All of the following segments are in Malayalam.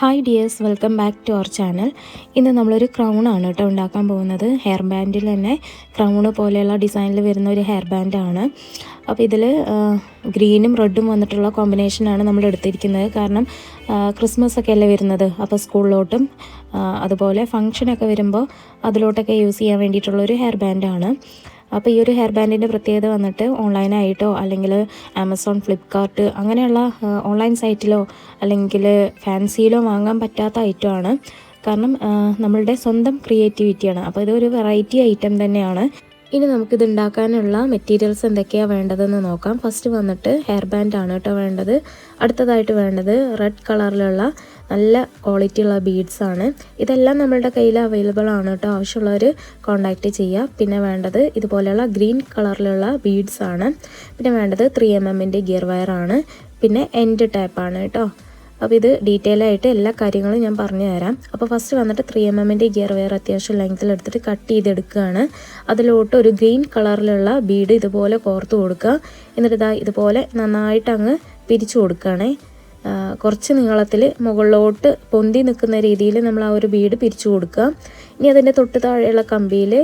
Hi dears welcome back to our channel ഇന്ന് നമ്മളൊരു ക്രൗൺ ആണ് കേട്ടോ ഉണ്ടാക്കാൻ പോകുന്നത്. ഹെയർ ബാൻഡിൽ തന്നെ ക്രൗണ് പോലെയുള്ള ഡിസൈനിൽ വരുന്ന ഒരു ഹെയർ ബാൻഡാണ് അപ്പോൾ ഇതിൽ ഗ്രീനും റെഡും വന്നിട്ടുള്ള കോമ്പിനേഷനാണ് നമ്മൾ എടുത്തിരിക്കുന്നത്. കാരണം ക്രിസ്മസ് ഒക്കെ അല്ലേ വരുന്നത്? അപ്പോൾ സ്കൂളിലോട്ടും അതുപോലെ ഫങ്ഷനൊക്കെ വരുമ്പോൾ അതിലോട്ടൊക്കെ യൂസ് ചെയ്യാൻ വേണ്ടിയിട്ടുള്ളൊരു ഹെയർ ബാൻഡാണ് അപ്പോൾ ഈ ഒരു ഹെയർ ബാൻഡിന്റെ പ്രത്യേകത വന്നിട്ട് ഓൺലൈനായിട്ടോ അല്ലെങ്കിൽ ആമസോൺ ഫ്ലിപ്കാർട്ട് അങ്ങനെയുള്ള ഓൺലൈൻ സൈറ്റിലോ അല്ലെങ്കിൽ ഫാൻസിയിലോ വാങ്ങാൻ പറ്റാത്ത ഐറ്റം ആണ്. കാരണം നമ്മളുടെ സ്വന്തം ക്രിയേറ്റിവിറ്റിയാണ് അപ്പോൾ ഇതൊരു വെറൈറ്റി ഐറ്റം തന്നെയാണ്. ഇനി നമുക്കിത് ഉണ്ടാക്കാനുള്ള മെറ്റീരിയൽസ് എന്തൊക്കെയാണ് വേണ്ടതെന്ന് നോക്കാം. ഫസ്റ്റ് വന്നിട്ട് ഹെയർ ബാൻഡ് ആണ് കേട്ടോ വേണ്ടത്. അടുത്തതായിട്ട് വേണ്ടത് റെഡ് കളറിലുള്ള നല്ല ക്വാളിറ്റി ഉള്ള ബീഡ്സ് ആണ്. ഇതെല്ലാം നമ്മളുടെ കയ്യിൽ അവൈലബിൾ ആണ് കേട്ടോ. ആവശ്യമുള്ളവർ കോൺടാക്റ്റ് ചെയ്യുക പിന്നെ വേണ്ടത് ഇതുപോലെയുള്ള ഗ്രീൻ കളറിലുള്ള ബീഡ്സ് ആണ്. പിന്നെ വേണ്ടത് ത്രീ എം എമ്മിന്റെ ഗിയർ വയർ ആണ്. പിന്നെ എൻഡ് ടൈപ്പാണ് കേട്ടോ. അപ്പോൾ ഇത് ഡീറ്റെയിൽ ആയിട്ട് എല്ലാ കാര്യങ്ങളും ഞാൻ പറഞ്ഞു തരാം അപ്പോൾ ഫസ്റ്റ് വന്നിട്ട് ത്രീ എം എമ്മിന്റെ ഗിയർ വെയർ അത്യാവശ്യം ലെങ്ത്തിൽ എടുത്തിട്ട് കട്ട് ചെയ്തെടുക്കുകയാണ്. അതിലോട്ട് ഒരു ഗ്രീൻ കളറിലുള്ള ബീഡ് ഇതുപോലെ കോർത്ത് കൊടുക്കുക. എന്നിട്ട് ഇതാ ഇതുപോലെ നന്നായിട്ട് അങ്ങ് പിരിച്ചു കൊടുക്കുകയാണേ. കുറച്ച് നീളത്തിൽ മുകളിലോട്ട് പൊന്തി നിൽക്കുന്ന രീതിയിൽ നമ്മൾ ആ ഒരു ബീഡ് പിരിച്ചു കൊടുക്കുക. ഇനി അതിന്റെ തൊട്ട് താഴെയുള്ള കമ്പിയിൽ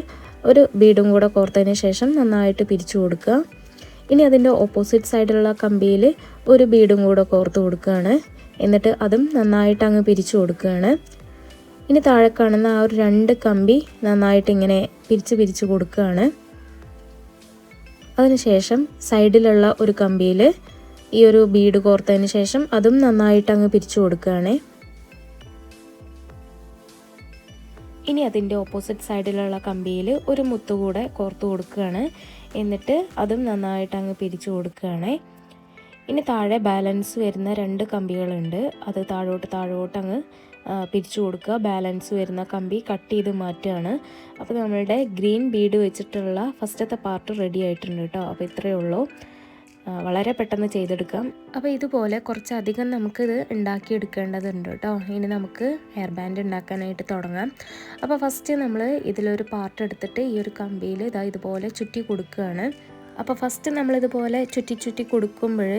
ഒരു ബീഡും കൂടെ കോർത്തതിന് ശേഷം നന്നായിട്ട് പിരിച്ചു കൊടുക്കുക. ഇനി അതിന്റെ ഓപ്പോസിറ്റ് സൈഡിലുള്ള കമ്പിയിൽ ഒരു ബീഡും കൂടെ കോർത്ത് കൊടുക്കുകയാണ്. എന്നിട്ട് അതും നന്നായിട്ട് അങ്ങ് പിരിച്ചു കൊടുക്കുകയാണ്. ഇനി താഴെ കാണുന്ന ആ ഒരു രണ്ട് കമ്പി നന്നായിട്ട് ഇങ്ങനെ പിരിച്ച് പിരിച്ച് കൊടുക്കുകയാണ്. അതിനുശേഷം സൈഡിലുള്ള ഒരു കമ്പിയിൽ ഈ ഒരു ബീഡ് കോർത്തതിന് ശേഷം അതും നന്നായിട്ട് അങ്ങ് പിരിച്ചു കൊടുക്കുകയാണ്. ഇനി അതിന്റെ ഓപ്പോസിറ്റ് സൈഡിലുള്ള കമ്പിയിൽ ഒരു മുത്തുകൂടെ കോർത്ത് കൊടുക്കുകയാണ്. എന്നിട്ട് അതും നന്നായിട്ട് അങ്ങ് പിരിച്ചു കൊടുക്കുകയാണ്. ഇനി താഴെ ബാലൻസ് വരുന്ന രണ്ട് കമ്പികളുണ്ട്. അത് താഴോട്ട് താഴോട്ട് അങ്ങ് പിരിച്ചു കൊടുക്കുക. ബാലൻസ് വരുന്ന കമ്പി കട്ട് ചെയ്ത് മാറ്റുകയാണ്. അപ്പോൾ നമ്മളുടെ ഗ്രീൻ ബീഡ് വെച്ചിട്ടുള്ള ഫസ്റ്റത്തെ പാർട്ട് റെഡി ആയിട്ടുണ്ട് കേട്ടോ. അപ്പോൾ ഇത്രയേ ഉള്ളൂ. വളരെ പെട്ടെന്ന് ചെയ്തെടുക്കാം. അപ്പോൾ ഇതുപോലെ കുറച്ചധികം നമുക്കിത് ഉണ്ടാക്കിയെടുക്കേണ്ടതുണ്ട് കേട്ടോ. ഇനി നമുക്ക് ഹെയർ ബാൻഡ് ഉണ്ടാക്കാനായിട്ട് തുടങ്ങാം. അപ്പോൾ ഫസ്റ്റ് നമ്മൾ ഇതിലൊരു പാർട്ട് എടുത്തിട്ട് ഈ ഒരു കമ്പിയിൽ ഇതാ ഇതുപോലെ ചുറ്റി കൊടുക്കുകയാണ്. അപ്പോൾ ഫസ്റ്റ് നമ്മളിതുപോലെ ചുറ്റി ചുറ്റി കൊടുക്കുമ്പോൾ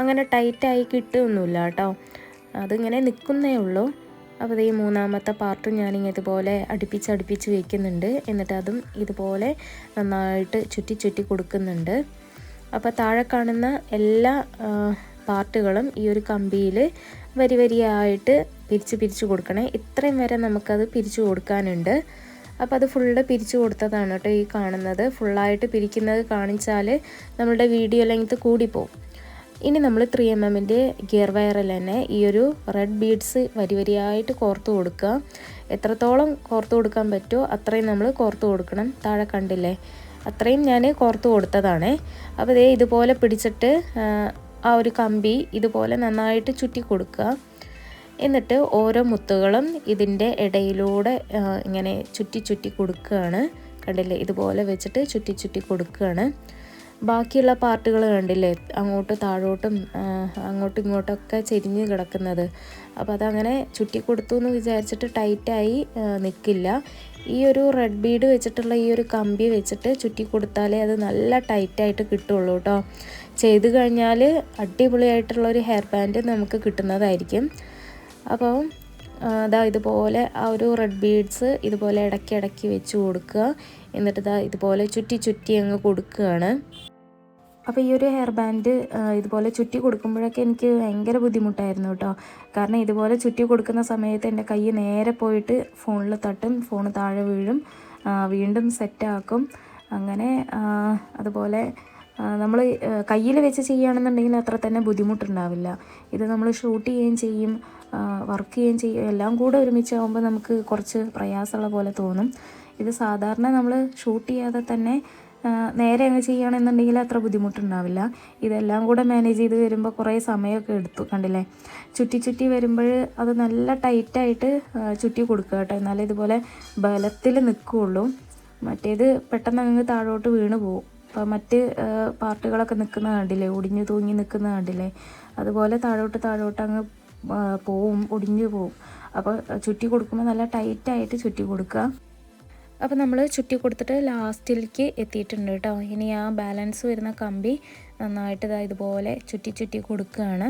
അങ്ങനെ ടൈറ്റായി കിട്ടുകയൊന്നുമില്ല കേട്ടോ. അതിങ്ങനെ നിൽക്കുന്നേ ഉള്ളൂ. അപ്പോൾ ഈ മൂന്നാമത്തെ പാർട്ടും ഞാനിങ്ങനെ ഇതുപോലെ അടുപ്പിച്ച് അടുപ്പിച്ച് വയ്ക്കുന്നുണ്ട് എന്നിട്ട് അതും ഇതുപോലെ നന്നായിട്ട് ചുറ്റി ചുറ്റി കൊടുക്കുന്നുണ്ട്. അപ്പോൾ താഴെ കാണുന്ന എല്ലാ പാർട്ടുകളും ഈ ഒരു കമ്പിയിൽ വരി വരിയായിട്ട് പിരിച്ച് പിരിച്ച് കൊടുക്കണേ. ഇത്രയും വരെ നമുക്കത് പിരിച്ചു കൊടുക്കാനുണ്ട്. അപ്പോൾ അത് ഫുള്ള് പിരിച്ചു കൊടുത്തതാണ് കേട്ടോ ഈ കാണുന്നത്. ഫുള്ളായിട്ട് പിരിക്കുന്നത് കാണിച്ചാൽ നമ്മളുടെ വീഡിയോ ലെങ്ത് കൂടിപ്പോവും. ഇനി നമ്മൾ ത്രീ എം എമ്മിന്റെ ഗിയർ വയറിൽ തന്നെ ഈ ഒരു റെഡ് ബീഡ്സ് വരി വരിയായിട്ട് കോർത്ത് കൊടുക്കുക. എത്രത്തോളം കോർത്ത് കൊടുക്കാൻ പറ്റുമോ അത്രയും നമ്മൾ കോർത്ത് കൊടുക്കണം. താഴെ കണ്ടില്ലേ? അത്രയും ഞാൻ കോർത്ത് കൊടുത്തതാണ്. അപ്പോൾ ഇതേ ഇതുപോലെ പിടിച്ചിട്ട് ആ, ഒരു കമ്പി ഇതുപോലെ നന്നായിട്ട് ചുറ്റി കൊടുക്കുക. എന്നിട്ട് ഓരോ മുത്തുകളും ഇതിന്റെ ഇടയിലൂടെ ഇങ്ങനെ ചുറ്റി ചുറ്റി കൊടുക്കുകയാണ്. കണ്ടില്ലേ? ഇതുപോലെ വെച്ചിട്ട് ചുറ്റി ചുറ്റി കൊടുക്കുകയാണ്. ബാക്കിയുള്ള പാർട്ടുകൾ കണ്ടില്ലേ? അങ്ങോട്ട് താഴോട്ടും അങ്ങോട്ടും ഇങ്ങോട്ടൊക്കെ ചെരിഞ്ഞ് കിടക്കുന്നത്. അപ്പോൾ അതങ്ങനെ ചുറ്റി കൊടുത്തു എന്ന് വിചാരിച്ചിട്ട് ടൈറ്റായി നിൽക്കില്ല. ഈ ഒരു റെഡ് ബീഡ് വെച്ചിട്ടുള്ള ഈ ഒരു കമ്പി വെച്ചിട്ട് ചുറ്റി കൊടുത്താലേ അത് നല്ല ടൈറ്റായിട്ട് കിട്ടുള്ളൂ കേട്ടോ. ചെയ്ത് കഴിഞ്ഞാൽ അടിപൊളിയായിട്ടുള്ള ഒരു ഹെയർ ബാൻഡ് നമുക്ക് കിട്ടുന്നതായിരിക്കും. അപ്പോൾ അതാ ഇതുപോലെ ആ ഒരു റെഡ് ബീഡ്സ് ഇതുപോലെ ഇടയ്ക്ക് ഇടയ്ക്ക് വെച്ച് കൊടുക്കുക. എന്നിട്ട് ഇതാ ഇതുപോലെ ചുറ്റി ചുറ്റി അങ്ങ് കൊടുക്കുകയാണ്. അപ്പോൾ ഈ ഒരു ഹെയർ ബാൻഡ് ഇതുപോലെ ചുറ്റി കൊടുക്കുമ്പോഴൊക്കെ എനിക്ക് ഭയങ്കര ബുദ്ധിമുട്ടായിരുന്നു കേട്ടോ. കാരണം ഇതുപോലെ ചുറ്റി കൊടുക്കുന്ന സമയത്ത് എന്റെ കൈ നേരെ പോയിട്ട് ഫോണിൽ തട്ടും ഫോൺ താഴെ വീഴും വീണ്ടും സെറ്റാക്കും അങ്ങനെ അതുപോലെ നമ്മൾ കയ്യിൽ വെച്ച് ചെയ്യുകയാണെന്നുണ്ടെങ്കിൽ അത്ര തന്നെ ബുദ്ധിമുട്ടുണ്ടാവില്ല. ഇത് നമ്മൾ ഷൂട്ട് ചെയ്യുകയും ചെയ്യും. വർക്ക് ചെയ്യുകയും ചെയ്യുക എല്ലാം കൂടെ ഒരുമിച്ചാകുമ്പോൾ നമുക്ക് കുറച്ച് പ്രയാസമുള്ള പോലെ തോന്നും. ഇത് സാധാരണ നമ്മൾ ഷൂട്ട് ചെയ്യാതെ തന്നെ നേരെ അങ്ങ് ചെയ്യുകയാണെന്നുണ്ടെങ്കിൽ അത്ര ബുദ്ധിമുട്ടുണ്ടാവില്ല. ഇതെല്ലാം കൂടെ മാനേജ് ചെയ്ത് വരുമ്പോൾ കുറേ സമയമൊക്കെ എടുത്തു കണ്ടില്ലേ? ചുറ്റി ചുറ്റി വരുമ്പോൾ അത് നല്ല ടൈറ്റായിട്ട് ചുറ്റി കൊടുക്കുക കേട്ടോ. എന്നാലേ ഇതുപോലെ ബലത്തിൽ നിൽക്കുകയുള്ളൂ. മറ്റേത് പെട്ടെന്ന് അങ്ങ് താഴോട്ട് വീണ് പോകും. അപ്പോൾ മറ്റ് പാർട്ടികളൊക്കെ നിൽക്കുന്ന കണ്ടില്ലേ? ഒടിഞ്ഞു തൂങ്ങി നിൽക്കുന്ന കണ്ടില്ലേ? അതുപോലെ താഴോട്ട് താഴോട്ട് അങ്ങ് പോവും ഒടിഞ്ഞു പോവും. അപ്പോൾ ചുറ്റി കൊടുക്കുമ്പോൾ നല്ല ടൈറ്റായിട്ട് ചുറ്റി കൊടുക്കുക. അപ്പോൾ നമ്മൾ ചുറ്റി കൊടുത്തിട്ട് ലാസ്റ്റിലേക്ക് എത്തിയിട്ടുണ്ട് കേട്ടോ. ഇനി ആ ബാലൻസ് വരുന്ന കമ്പി നന്നായിട്ട് ഇതാ ഇതുപോലെ ചുറ്റി ചുറ്റി കൊടുക്കുകയാണ്.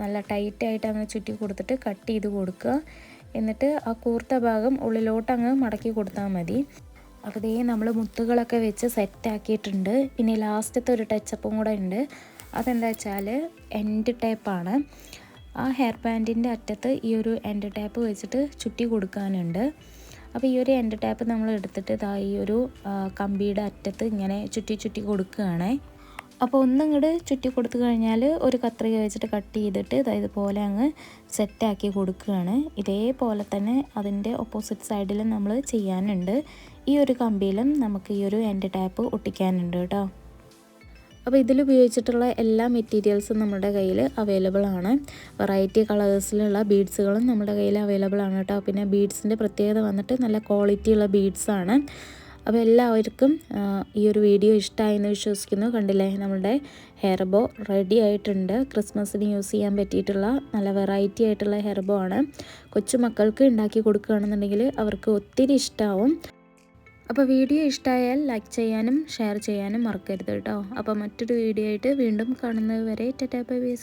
നല്ല ടൈറ്റായിട്ട് അങ്ങ് ചുറ്റി കൊടുത്തിട്ട് കട്ട് ചെയ്ത് കൊടുക്കുക. എന്നിട്ട് ആ കൂർത്ത ഭാഗം ഉള്ളിലോട്ട് അങ്ങ് മടക്കി കൊടുത്താൽ മതി. അപ്പോൾ ഇതേ നമ്മൾ മുത്തുകളൊക്കെ വെച്ച് സെറ്റാക്കിയിട്ടുണ്ട് പിന്നെ ലാസ്റ്റത്തെ ഒരു ടച്ചപ്പും കൂടെ ഉണ്ട്. അതെന്താ വെച്ചാൽ എൻഡ് ടേപ്പാണ് ആ ഹെയർ ബാൻഡിന്റെ അറ്റത്ത് ഈ ഒരു എൻഡ് ടാപ്പ് വെച്ചിട്ട് ചുറ്റി കൊടുക്കാനുണ്ട്. അപ്പോൾ ഈ ഒരു എൻഡ് ടാപ്പ് നമ്മൾ എടുത്തിട്ട് ഇതാ ഈ ഒരു കമ്പിയുടെ അറ്റത്ത് ഇങ്ങനെ ചുറ്റി ചുറ്റി കൊടുക്കുകയാണേ. അപ്പോൾ ഒന്നിങ്ങോട്ട് ചുറ്റി കൊടുത്തു കഴിഞ്ഞാൽ ഒരു കത്രിക വെച്ചിട്ട് കട്ട് ചെയ്തിട്ട് ഇതുപോലെ അങ്ങ് സെറ്റാക്കി കൊടുക്കുകയാണ്. ഇതേപോലെ തന്നെ അതിന്റെ ഓപ്പോസിറ്റ് സൈഡിലും നമ്മൾ ചെയ്യാനുണ്ട്. ഈ ഒരു കമ്പിയിലും നമുക്ക് ഈ ഒരു എൻഡ് ടാപ്പ് ഒട്ടിക്കാനുണ്ട് കേട്ടോ. അപ്പോൾ ഇതിൽ ഉപയോഗിച്ചിട്ടുള്ള എല്ലാ മെറ്റീരിയൽസും നമ്മുടെ കയ്യിൽ അവൈലബിൾ ആണ്. വെറൈറ്റി കളേഴ്സിലുള്ള ബീഡ്സുകളും നമ്മുടെ കയ്യിൽ അവൈലബിൾ ആണ് കേട്ടോ. പിന്നെ ബീഡ്സിന്റെ പ്രത്യേകത വന്നിട്ട് നല്ല ക്വാളിറ്റി ഉള്ള ബീഡ്സ് ആണ്. അപ്പോൾ എല്ലാവർക്കും ഈ ഒരു വീഡിയോ ഇഷ്ടമായി എന്ന് വിശ്വസിക്കുന്നു. കണ്ടില്ലേ? നമ്മുടെ ഹെയർബോ റെഡി ആയിട്ടുണ്ട്. ക്രിസ്മസിന് യൂസ് ചെയ്യാൻ പറ്റിയിട്ടുള്ള നല്ല വെറൈറ്റി ആയിട്ടുള്ള ഹെയർബോ ആണ്. കൊച്ചുമക്കൾക്ക് ഉണ്ടാക്കി കൊടുക്കുകയാണെന്നുണ്ടെങ്കിൽ അവർക്ക് ഒത്തിരി ഇഷ്ടമാവും അപ്പോൾ വീഡിയോ ഇഷ്ടമായാൽ ലൈക്ക് ചെയ്യാനും ഷെയർ ചെയ്യാനും മറക്കരുത് കേട്ടോ. അപ്പോൾ മറ്റൊരു വീഡിയോ ആയിട്ട് വീണ്ടും കാണുന്നത് വരെ ടാറ്റാ ബൈ ബൈ